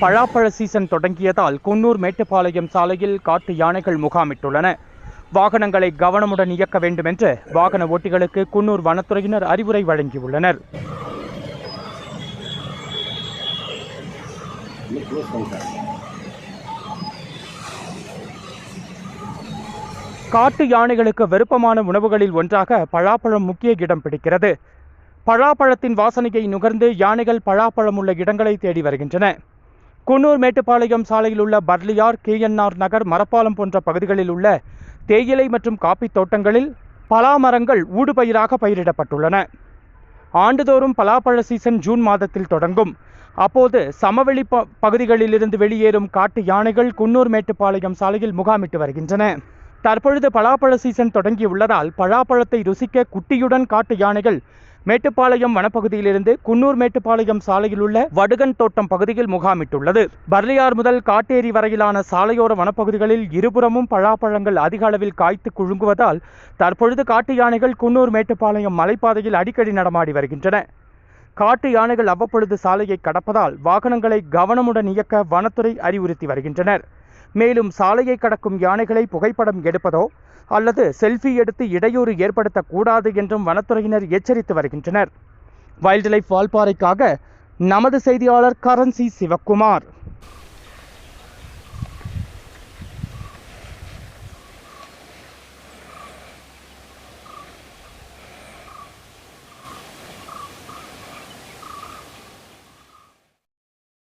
பழாப்பழ season தொடங்கியதால் குன்னூர் மேட்டுப்பாளையம் சாலையில் காட்டு யானைகள் முகாமிட்டுள்ளன. வாகனங்களை கவனமுடன் இயக்க வேண்டும் என்று வாகன ஓட்டிகளுக்கு குன்னூர் வனத்துறையினர் அறிவுரை வழங்கியுள்ளனர். காட்டு யானைகளுக்கு விருப்பமான உணவுகளில் ஒன்றாக பழாப்பழம் முக்கிய இடம் பிடிக்கிறது. பழாப்பழத்தின் வாசனையை நுகர்ந்து யானைகள் பழாப்பழம் உள்ள இடங்களை தேடி வருகின்றன. குன்னூர் மேட்டுப்பாளையம் சாலையில் உள்ள பர்லியார் கேஎன்ஆர் நகர் மரப்பாலம் போன்ற பகுதிகளில் உள்ள தேயிலை மற்றும் காப்பி தோட்டங்களில் பலா மரங்கள் ஊடுபயிராக பயிரிடப்பட்டுள்ளன. ஆண்டுதோறும் பலாப்பழ சீசன் ஜூன் மாதத்தில் தொடங்கும். அப்போது சமவெளி ப- பகுதிகளிலிருந்து வெளியேறும் காட்டு யானைகள் குன்னூர் மேட்டுப்பாளையம் சாலையில் முகாமிட்டு வருகின்றன. தற்பொழுது பலாப்பழ சீசன் தொடங்கியுள்ளதால் பலாப்பழத்தை ருசிக்க குட்டியுடன் காட்டு யானைகள் மேட்டுப்பாளையம் வனப்பகுதியிலிருந்து குன்னூர் மேட்டுப்பாளையம் சாலையில் உள்ள வடுகன் தோட்டம் பகுதியில் முகாமிட்டுள்ளது. பர்லியார் முதல் காட்டேரி வரையிலான சாலையோர வனப்பகுதிகளில் இருபுறமும் பழாப்பழங்கள் அதிக அளவில் காய்த்து குழுங்குவதால் தற்பொழுது காட்டு யானைகள் குன்னூர் மேட்டுப்பாளையம் மலைப்பாதையில் அடிக்கடி நடமாடி வருகின்றன. காட்டு யானைகள் அவ்வப்பொழுது சாலையை கடப்பதால் வாகனங்களை கவனமுடன் இயக்க வனத்துறை அறிவுறுத்தி வருகின்றனர். மேலும் சாலையை கடக்கும் யானைகளை புகைப்படம் எடுப்பதோ அல்லது செல்ஃபி எடுத்து இடையூறு ஏற்படுத்தக்கூடாது என்றும் வனத்துறையினர் எச்சரித்து வருகின்றனர். வைல்ட் லைஃப் வால்பாறைக்காக நமது செய்தியாளர் கரன்சி சிவக்குமார்.